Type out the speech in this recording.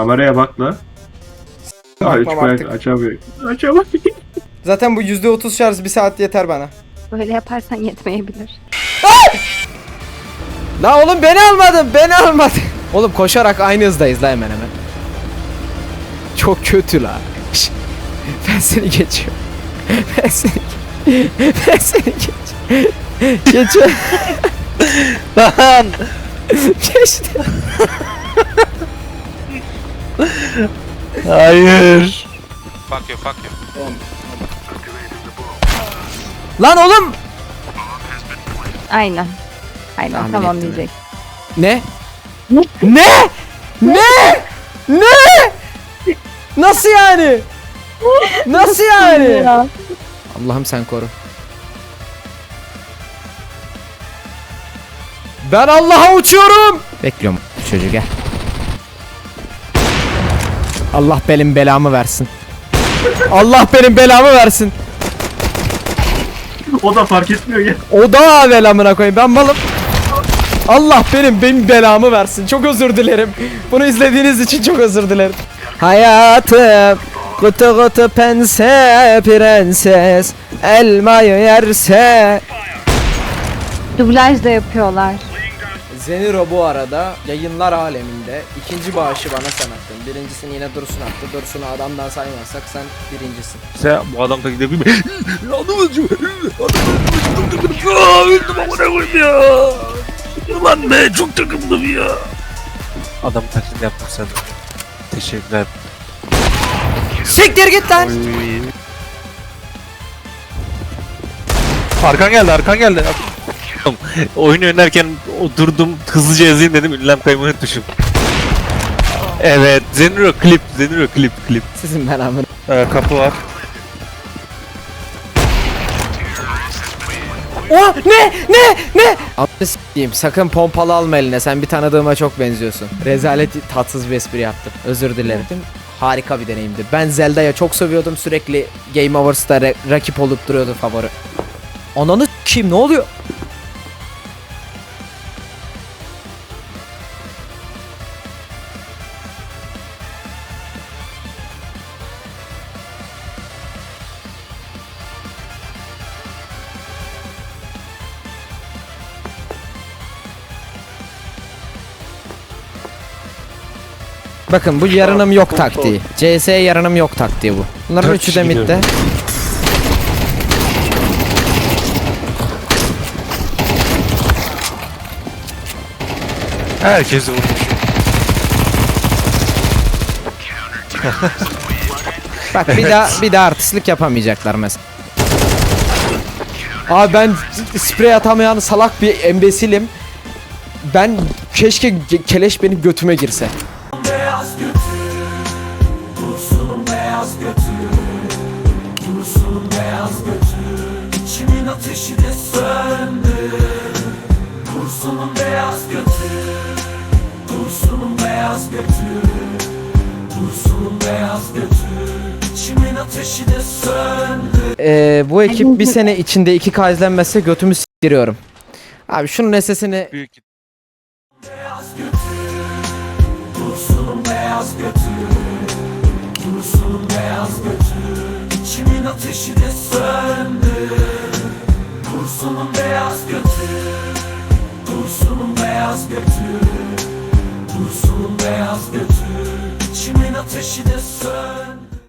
Kameraya bak la. Bakmam açamıyor. Açamıyor. Zaten bu %30 şarj bir saat yeter bana. Böyle yaparsan yetmeyebilir. La oğlum beni almadın, beni almadın. Oğlum koşarak aynı hızdayız la hemen hemen. Çok kötü la. Şş, Ben seni geçiyorum. Ben seni Ben seni geçiyorum. Geçiyorum. Lan! Geçti. Hayır. Fuck you, fuck you. Lan oğlum. Aynen. Aynen Tahmin tamam ettim diyecek. Ne? Ne? Ne? Ne? Ne? Nasıl yani? Nasıl yani? Allah'ım sen koru. Ben Allah'a uçuyorum. Bekliyorum çocuğu gel. Allah benim belamı versin. Allah benim belamı versin. O da fark etmiyor ya. O da belamına koyayım ben balım. Allah benim benim belamı versin. Çok özür dilerim. Bunu izlediğiniz için çok özür dilerim. Hayatım kutu kutu pense prenses elmayı yerse Dublaj da yapıyorlar. Zeniro bu arada yayınlar aleminde ikinci bağışı bana sen attın. Birincisini yine Dursun attı. Dursun'u adamdan saymazsak sen birincisin. Sen bu adam taklidi yapayım mı? Adam acıyor. Adam öldüm amına koyayım ya. Ulan be çok takıldım ya. Adam taklidi yaptım sen. Teşekkürler. Siktir git lan. Arkan geldi arkan geldi. Oyun oynarken o durdum hızlıca yazayım dedim ünlem kaymayı tuşum. Evet Zeniro klip Zeniro klip klip. Sizin belamını. Ee, kapı var. Oh ne ne ne? Ananı s**eyim sakın pompalı alma eline sen bir tanıdığıma çok benziyorsun. Rezalet tatsız bir espri yaptım. Özür dilerim. Harika bir deneyimdi. Ben Zelda'ya çok sövüyordum sürekli Game Overs'ta rakip olup duruyordu favori. Ananı kim ne oluyor? Bakın bu yarınım yok taktiği. CS yarınım yok taktiği bu. Bunların Dört üçü de midde. Herkesi vurmuş. Bak bir daha bir daha artistlik yapamayacaklar mesela. Abi ben sprey atamayan salak bir embesilim. Ben keşke ge- keleş benim götüme girse. İçimin ateşi de söndü. Dursun'un beyaz götü. Dursun'un beyaz götü. Dursun'un beyaz götü. İçimin ateşi de söndü. Ee, bu ekip bir sene içinde 2K izlenmezse götümü s**tiriyorum. Abi şunun sesini Büyük Beyaz götü Dursun'un beyaz götü Dursun'un beyaz götü İçimin ateşi de söndü. Dursun'un beyaz götü Dursun'un beyaz götü. Dursun'un beyaz götü İçimin ateşi de söndü